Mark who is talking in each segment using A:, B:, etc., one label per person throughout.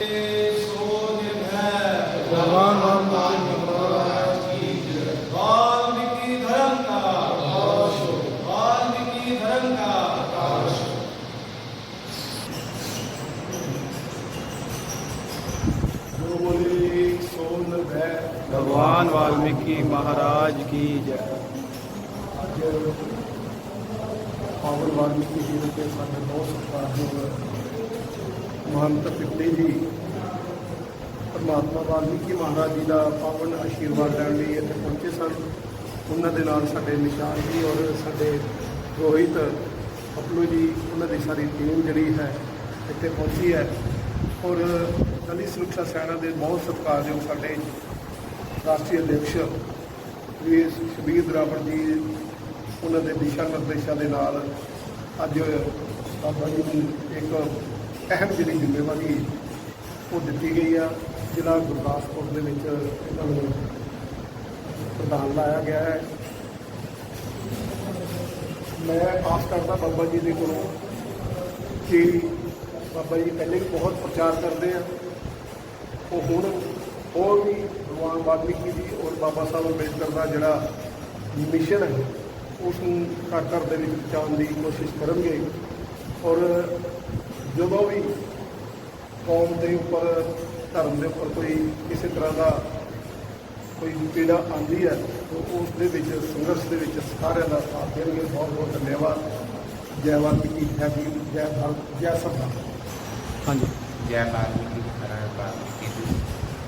A: ਸੋ ਨਿਰਭੈ
B: ਭਗਵਾਨ ਵਾਲਮੀਕੀ ਮਹਾਰਾਜ
A: ਵਾਲਮੀਕੀ ਧਰਮ ਕਾ ਵਾਲਮੀਕੀ ਧਰਮ ਕਾ
B: ਜੋ ਬੋਲੇ ਸੋ ਮਹੰਤ ਪਿੱਤੇ ਜੀ ਪਰਮਾਤਮਾ ਵਾਲਮੀਕੀ ਮਹਾਰਾਜ ਜੀ ਦਾ ਪਾਵਨ ਆਸ਼ੀਰਵਾਦ ਲੈਣ ਲਈ ਇੱਥੇ ਪਹੁੰਚੇ ਸਨ। ਉਹਨਾਂ ਦੇ ਨਾਲ ਸਾਡੇ ਨਿਸ਼ਾਨ ਜੀ ਔਰ ਸਾਡੇ ਰੋਹਿਤ ਅਪਲੂ ਜੀ, ਉਹਨਾਂ ਦੀ ਸਾਰੀ ਟੀਮ ਜਿਹੜੀ ਹੈ, ਇੱਥੇ ਪਹੁੰਚੀ ਹੈ। ਔਰ ਦਲਿਤ ਸੁਰੱਖਿਆ ਸੈਨਾ ਦੇ ਬਹੁਤ ਸਤਿਕਾਰਯੋਗ ਸਾਡੇ ਰਾਸ਼ਟਰੀ ਅਧਿਕਸ਼ ਵੀ ਸ਼ਬੀਰ ਦਰਾਵੜ ਜੀ, ਉਹਨਾਂ ਦੇ ਦਿਸ਼ਾ ਨਿਰਦੇਸ਼ਾਂ ਦੇ ਨਾਲ ਅੱਜ ਬਾਬਾ ਜੀ ਨੂੰ ਇੱਕ ਅਹਿਮ ਜਿਹੜੀ ਜ਼ਿੰਮੇਵਾਰੀ ਉਹ ਦਿੱਤੀ ਗਈ ਆ, ਜ਼ਿਲ੍ਹਾ ਗੁਰਦਾਸਪੁਰ ਦੇ ਵਿੱਚ ਇਹਨਾਂ ਨੂੰ ਪ੍ਰਧਾਨ ਲਾਇਆ ਗਿਆ ਹੈ। ਮੈਂ ਆਸ ਕਰਦਾ ਬਾਬਾ ਜੀ ਦੇ ਕੋਲੋਂ ਕਿ ਬਾਬਾ ਜੀ ਪਹਿਲੇ ਵੀ ਬਹੁਤ ਪ੍ਰਚਾਰ ਕਰਦੇ ਆ। ਉਹ ਹੁਣ ਹੋਰ ਵੀ ਭਗਵਾਨ ਵਾਲਮੀਕੀ ਜੀ ਔਰ ਬਾਬਾ ਸਾਹਿਬ ਅੰਬੇਦਕਰ ਦਾ ਜਿਹੜਾ ਮਿਸ਼ਨ ਹੈ ਉਸ ਨੂੰ ਘਰ ਘਰ ਦੇ ਵਿੱਚ ਪਹੁੰਚਾਉਣ ਦੀ ਕੋਸ਼ਿਸ਼ ਕਰਨਗੇ। ਔਰ ਜਦੋਂ ਵੀ ਕੌਮ ਦੇ ਉੱਪਰ ਧਰਮ ਦੇ ਉੱਪਰ ਕੋਈ ਕਿਸੇ ਤਰ੍ਹਾਂ ਦਾ ਕੋਈ ਪੀੜਾ ਆਉਂਦੀ ਹੈ ਤਾਂ ਉਸ ਦੇ ਵਿੱਚ ਸੰਘਰਸ਼ ਦੇ ਵਿੱਚ ਸਾਰਿਆਂ ਦਾ ਸਾਥ ਦੇਣਗੇ। ਬਹੁਤ ਬਹੁਤ ਧੰਨਵਾਦ। ਜੈ ਵਾਲਮੀਕੀ ਜੈ ਭੀਮ ਜੈ? ਭਾਰਤ ਜੈ ਸਰਦਾਰ
C: ਹਾਂਜੀ।
D: ਜੈ ਵਾਲਮੀਕੀ ਹਰ ਵਾਲਮੀਕੀ ਜੀ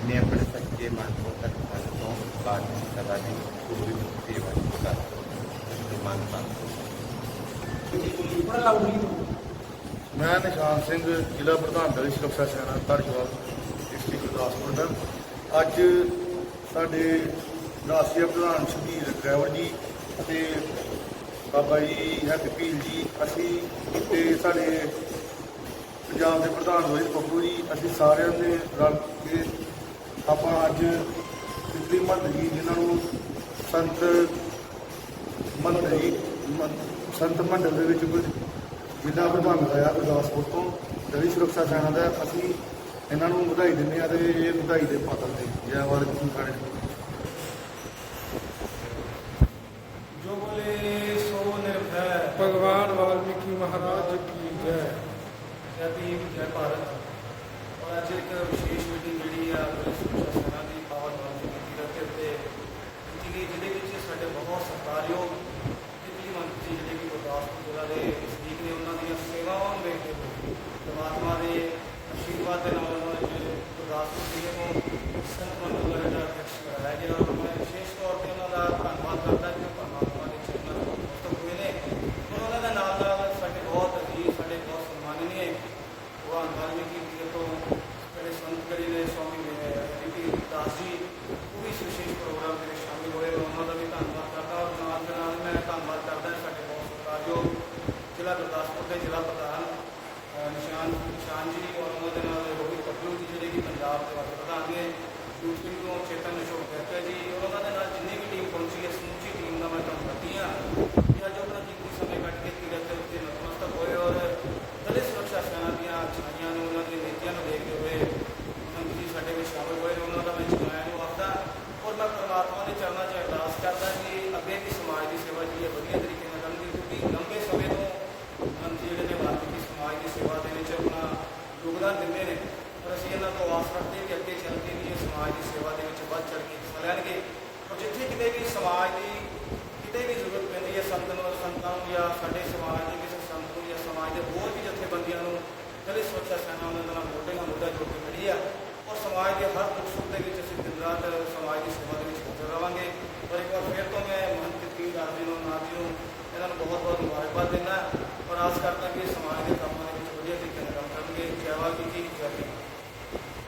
D: ਨੇ ਆਪਣੇ ਸੱਚੇ ਮਨ ਤੋਂ ਤੱਕ ਮਨ ਤੋਂ ਬਾਤ ਸਦਾ ਦੀ ਪੂਰੀ ਸੇਵਾ ਕਰ ਮਨ ਤਨ
E: ਮੈਂ ਨਿਸ਼ਾਨ ਸਿੰਘ, ਜ਼ਿਲ੍ਹਾ ਪ੍ਰਧਾਨ ਦਲਿਤ ਸੁਰੱਖਿਆ ਸੈਨਾ ਧਾਰੀਵਾਲ ਡਿਸਟ੍ਰਿਕਟ ਗੁਰਦਾਸਪੁਰ ਦਾ। ਅੱਜ ਸਾਡੇ ਰਾਸ਼ਟਰੀ ਪ੍ਰਧਾਨ ਸ਼ਹੀਦ ਡਰਾਈਵਰ ਜੀ ਅਤੇ ਬਾਬਾ ਜੀ ਹੈਪੀ ਜੀ, ਅਸੀਂ ਤੇ ਸਾਡੇ ਪੰਜਾਬ ਦੇ ਪ੍ਰਧਾਨ ਰੋਹਿਤ ਬੱਬੂ ਜੀ, ਅਸੀਂ ਸਾਰਿਆਂ ਦੇ ਰਲ ਕੇ ਆਪਾਂ ਅੱਜ ਪਿਛਲੀ ਮੰਡ ਜੀ ਜਿਨ੍ਹਾਂ ਨੂੰ ਸੰਤ ਮੰਡਲ ਜੀ ਮੰ- ਸੰਤ ਮੰਡਲ ਦੇ ਵਿੱਚ ਕੁਝ ਜਿੱਦਾਂ ਪ੍ਰਧਾਨ ਹੋਇਆ ਗੁਰਦਾਸਪੁਰ ਤੋਂ ਦਲਿਤ ਸੁਰੱਖਿਆ ਸੈਨਾ ਦਾ, ਅਸੀਂ ਇਹਨਾਂ ਨੂੰ ਵਧਾਈ ਦਿੰਦੇ ਆ ਤੇ ਇਹ ਵਧਾਈ ਦੇ ਪਾਤਰ ਨੇ, ਜੈ ਵਾਲਮੀਕੀ ਖਾਣੇ
A: ਜੋ ਬੋਲੇ, ਸੋ ਨਿਰਭੈ।
B: ਭਗਵਾਨ ਵਾਲਮੀਕੀ ਮਹਾਰਾਜ ਕੀ ਜੈ।
A: ਜੈ ਭੀਮ, ਜੈ ਭਾਰਤ। ਔਰ ਅੱਜ ਇੱਕ ਵਿਸ਼ੇਸ਼ ਮੀਟਿੰਗ ਜਿਹੜੀ ਆ ਪੁਲਿਸ ਸੁਰੱਖਿਆ ਸੈਨਾ ਦੀ ਪਾਵਨ ਵਾਲਮੀਕੀ ਤੀਰਥ ਦੇ ਉੱਤੇ ਕੀਤੀ ਗਈ ਜਿਹਦੇ ਵਿੱਚ ਸਾਡੇ ਬਹੁਤ ਸਤਿਕਾਰਯੋਗ ਦਿੱਲੀ ਮੰਤਰੀ ਜਿਹੜੇ ਕਿ ਗੁਰਦਾਸਪੁਰ ਜ਼ਿਲ੍ਹਾ ਦੇ ਨਜ਼ਦੀਕ ਨੇ ਉਹਨਾਂ ਦੀਆਂ ਸੇਵਾਵਾਂ ਨੂੰ ਵੇਖਦੇ ਹੋਏ ਪਰਮਾਤਮਾ ਦੇ ਆਸ਼ੀਰਵਾਦ ਦੇ ਨਾਲ ਉਹਨਾਂ ਵਿੱਚ ਗੁਰਦਾਸਪੁਰ ਜ਼ਿਲ੍ਹੇ ਨੂੰ ਸੰਤ ਮੰਡਲ ਦਾ ਜਿਹੜਾ ਅਧਿਕਸ਼ ਬਣਾਇਆ ਗਿਆ ਔਰ ਮੈਂ ਵਿਸ਼ੇਸ਼ ਤੌਰ ਤੇ ਉਹਨਾਂ ਦਾ ਧੰਨਵਾਦ ਕਰਦਾ ਕਿ ਉਹ ਪਰਮਾਤਮਾ ਦੇ ਚਰਨਾਂ ਵਿੱਚ ਨਤਮਸਤਕ ਹੋਏ ਨੇ ਔਰ ਉਹਨਾਂ ਦੇ ਨਾਲ ਨਾਲ ਸਾਡੇ ਬਹੁਤ ਅਜੀਜ਼ ਸਾਡੇ ਬਹੁਤ ਸਨਮਾਨਨੀਏ ਭਗਵਾਨ ਵਾਲਮੀਕੀ ਜੀ ਤੋਂ ਜਿਹੜੇ ਸੰਤ ਕਰੀ ਨੇ ਸਵਾਮੀ ਰਿਪੀ ਦਾਸ ਜੀ ਉਹ ਵੀ ਇਸ ਵਿਸ਼ੇਸ਼ ਪ੍ਰੋਗਰਾਮ ਦੇ ਵਿੱਚ ਸ਼ਾਮਿਲ ਹੋਏ ਔਰ ਉਹਨਾਂ ਦਾ ਵੀ ਧੰਨਵਾਦ ਕਰਦਾ ਔਰ ਨਾਲ ਦੇ ਨਾਲ ਮੈਂ ਧੰਨਵਾਦ ਕਰਦਾ ਸਾਡੇ ਬਹੁਤ ਸਤਿਕਾਰਯੋਗ ਜ਼ਿਲ੍ਹਾ ਗੁਰਦਾਸਪੁਰ ਦੇ ਜ਼ਿਲ੍ਹਾ ਪ੍ਰਧਾਨ ਨਿਸ਼ਾਨ ਨਿਸ਼ਾਨ ਜੀ ਔਰ ਉਹਨਾਂ ਦੇ ਨਾਲ ਰੋਹਿਤ ਪੱਲੂ ਜੀ, ਜਿਹੜੇ ਕਿ ਪੰਜਾਬ ਦੇ ਵਾਸਤੇ ਪ੍ਰਧਾਨ ਨੇ ਯੂਪੀ ਤੋਂ ਚੇਤਨ ਅਸ਼ੋਕ ਕਰਕੇ ਜੀ, ਉਹਨਾਂ ਦੇ ਨਾਲ ਜਿੰਨੀ ਵੀ ਟੀਮ ਪਹੁੰਚੀ ਹੈ, ਸਮੁੱਚੀ ਟੀਮ ਦਾ ਮੈਂ ਧੰਨਵਾਦੀ ਹਾਂ ਕਿ ਅੱਜ ਆਪਣਾ ਕੀਮਤੀ ਸਮੇਂ ਕੱਢ ਕੇ ਤੀਰਥ ਦੇ ਉੱਤੇ ਨਤਮਸਤਕ ਹੋਏ ਔਰ ਦਲਿਤ ਸੁਰੱਖਿਆ ਸੈਨਾ ਦੀਆਂ ਅੱਛਾਈਆਂ ਨੂੰ ਉਹਨਾਂ ਦੀਆਂ ਨੀਤੀਆਂ ਨੂੰ ਦੇਖਦੇ ਹੋਏ ਮੰਤਰੀ ਸਾਡੇ ਵਿੱਚ ਸ਼ਾਮਲ ਹੋਏ ਨੇ ਉਹਨਾਂ ਦਾ ਮੈਂ ਚੁਣਾਇਆ ਨੂੰ ਆਖਦਾ ਔਰ ਮੈਂ ਪਰਮਾਤਮਾ ਦੇ ਚਰਨਾਂ 'ਚ ਅਰਦਾਸ ਕਰਦਾ ਕਿ ਅੱਗੇ ਵੀ ਸਮਾਜ ਦੀ ਸੇਵਾ ਜਿਹੜੀ ਹੈ ਵਧੀਆ ਤਰੀਕੇ ਨਾਲ ਕਰਨਗੇ ਕਿਉਂਕਿ ਲੰਬੇ ਸਮੇਂ ਤੋਂ ਮੰਤਰੀ ਜਿਹੜੇ ਨੇ ਵਾਲਮੀਕੀ ਸਮਾਜ ਦੀ ਸੇਵਾ ਦੇ ਵਿੱਚ ਆਪਣਾ ਯੋਗਦਾਨ ਦਿੰਦੇ ਨੇ। ਪਰ ਅਸੀਂ ਇਹਨਾਂ ਤੋਂ ਆਸ ਰੱਖਦੇ ਹਾਂ ਕਿ ਅੱਗੇ ਚੱਲ ਕੇ ਵੀ ਇਹ ਸਮਾਜ ਦੀ ਸੇਵਾ ਦੇ ਵਿੱਚ ਵੱਧ ਚੜ੍ਹ ਕੇ ਹਿੱਸਾ ਲੈਣਗੇ। ਔਰ ਜਿੱਥੇ ਕਿਤੇ ਵੀ ਸਮਾਜ ਦੀ ਕਿਤੇ ਵੀ ਜ਼ਰੂਰਤ ਪੈਂਦੀ ਹੈ, ਸੰਤ ਨੂੰ, ਸੰਤਾਂ ਨੂੰ ਜਾਂ ਸਾਡੇ ਸਮਾਜ ਦੇ ਕਿਸੇ ਸੰਤ ਨੂੰ ਜਾਂ ਸਮਾਜ ਦੇ ਹੋਰ ਵੀ ਜਥੇਬੰਦੀਆਂ ਨੂੰ ਦਲਿਤ ਸੁਰੱਖਿਆ ਸੈਨਾ ਉਹਨਾਂ ਦੇ ਨਾਲ ਮੋਢੇ ਨਾਲ ਮੋਢਾ ਜੋੜ ਕੇ ਖੜੀ ਆ ਔਰ ਸਮਾਜ ਦੇ ਹਰ ਦੁੱਖ ਦੇ ਵਿੱਚ ਅਸੀਂ ਦਿਨ ਰਾਤ ਸਮਾਜ ਦੀ ਸੇਵਾ ਦੇ ਵਿੱਚ ਹਾਜ਼ਰ ਰਵਾਂਗੇ ਔਰ ਇੱਕ ਵਾਰ ਫਿਰ ਤੋਂ ਮੈਂ ਮਹੰਤ ਪੀਰ ਆਪ ਨੂੰ ਨਾਥ ਨੂੰ, ਇਹਨਾਂ ਨੂੰ ਬਹੁਤ ਬਹੁਤ ਮੁਬਾਰਕਬਾਦ ਦਿੰਦਾ